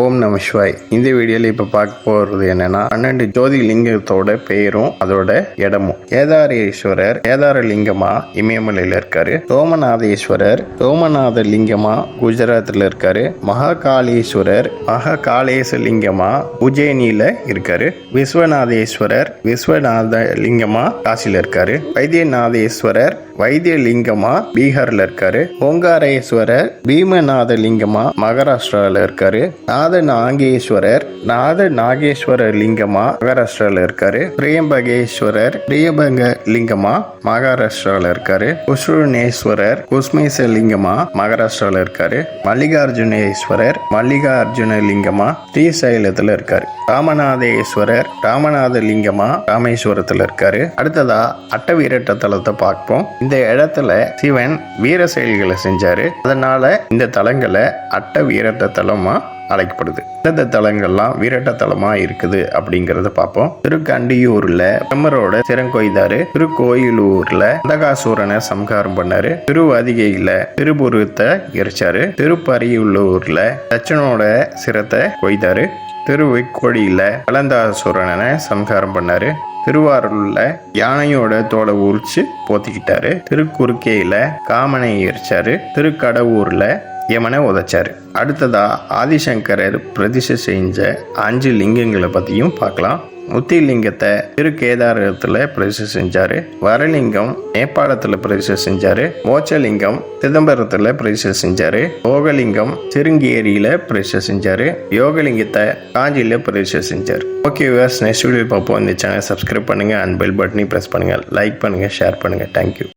ஓம் நம சிவாய். இந்த வீடியோவில் இப்போ பார்க்க போகிறது என்னன்னா பன்னெண்டு ஜோதிலிங்கத்தோட பெயரும் அதோட இடமும். ஏதாரேஸ்வரர் ஏதார லிங்கமா இமயமலையில் இருக்காரு. சோமநாதேஸ்வரர் சோமநாத லிங்கமா குஜராத்தில் இருக்காரு. மகாகாளேஸ்வரர் மகாகாளேச லிங்கமா உஜ்ஜயினியில் இருக்காரு. விஸ்வநாதேஸ்வரர் விஸ்வநாத லிங்கமா காசியில் இருக்காரு. வைத்தியநாதேஸ்வரர் வைத்தியலிங்கமா பீகார்ல இருக்காரு. ஓங்காரேஸ்வரர் பீமநாத லிங்கமா மகாராஷ்டிரால இருக்காரு. நாத நாகேஸ்வரர் நாத நாகேஸ்வரர் லிங்கமா மகாராஷ்டிரால இருக்காரு. பிரியம்பகேஸ்வரர் பிரியபங்க லிங்கமா மகாராஷ்டிரால இருக்காரு. குஷ்ருணேஸ்வரர் குஸ்மேச லிங்கமா மகாராஷ்டிரால இருக்காரு. மல்லிகார்ஜுனேஸ்வரர் மல்லிகார்ஜுன லிங்கமா ஸ்ரீசைலத்துல இருக்காரு. ராமநாதேஸ்வரர் ராமநாத லிங்கமா ராமேஸ்வரத்துல இருக்காரு. அடுத்ததா அட்ட வீரட்ட தலத்தை பார்ப்போம். இந்த இடத்துல சிவன் வீர செயல்களை செஞ்சாரு. அதனால இந்த தலங்களை அட்ட வீரட்ட தலமா அழைக்கப்படுது இந்த தலங்கள்லாம் வீரட்ட தலமா இருக்குது அப்படிங்கறத பார்ப்போம். திருக்கண்டியூர்ல பிரம்மரோட சிறங்கொய்தாரு திருக்கோயிலூர்ல அந்தகாசூரனை சம்ஹாரம் பண்ணாரு. திருவதிகையில திருபுருவத்தை எரிச்சாரு. திருப்பரியுள்ளூர்ல தச்சனோட சிரத்தை கொய்தாரு. திருவைக்கோடியில கலந்தாசுரனை சம்ஹாரம் பண்ணாரு. திருவாரூர்ல யானையோட தோலை உரிச்சு போத்திக்கிட்டாரு. திருக்குறுக்கேயில காமனை எரிச்சாரு. திருக்கடவூர்ல யமனை உதைச்சார். அடுத்ததா ஆதிசங்கரர் பிரதிஷ்டை செஞ்ச அஞ்சு லிங்கங்களை பற்றியும் பார்க்கலாம். முத்திலிங்கத்தை திருக்கேதாரத்தில் பிரதிஷ்டை செஞ்சார். வரலிங்கம் நேபாளத்தில் பிரதிஷ்டை செஞ்சார். மோச்சலிங்கம் சிதம்பரத்தில் பிரதிஷ்டை செஞ்சார். யோகலிங்கம் சிருங்கேரியில் பிரதிஷ்டை செஞ்சார். யோகலிங்கத்தை காஞ்சியில் பிரதிஷ்டை செஞ்சார். ஓகே விவர்ஸ் நெக்ஸ்ட் வீடியோ பார்ப்போம். இந்த சேனல் சப்ஸ்கிரைப் பண்ணுங்கள் அண்ட் பெல் பட்டனையும் ப்ரெஸ் பண்ணுங்கள் லைக் பண்ணுங்கள் ஷேர் பண்ணுங்கள் தேங்க்யூ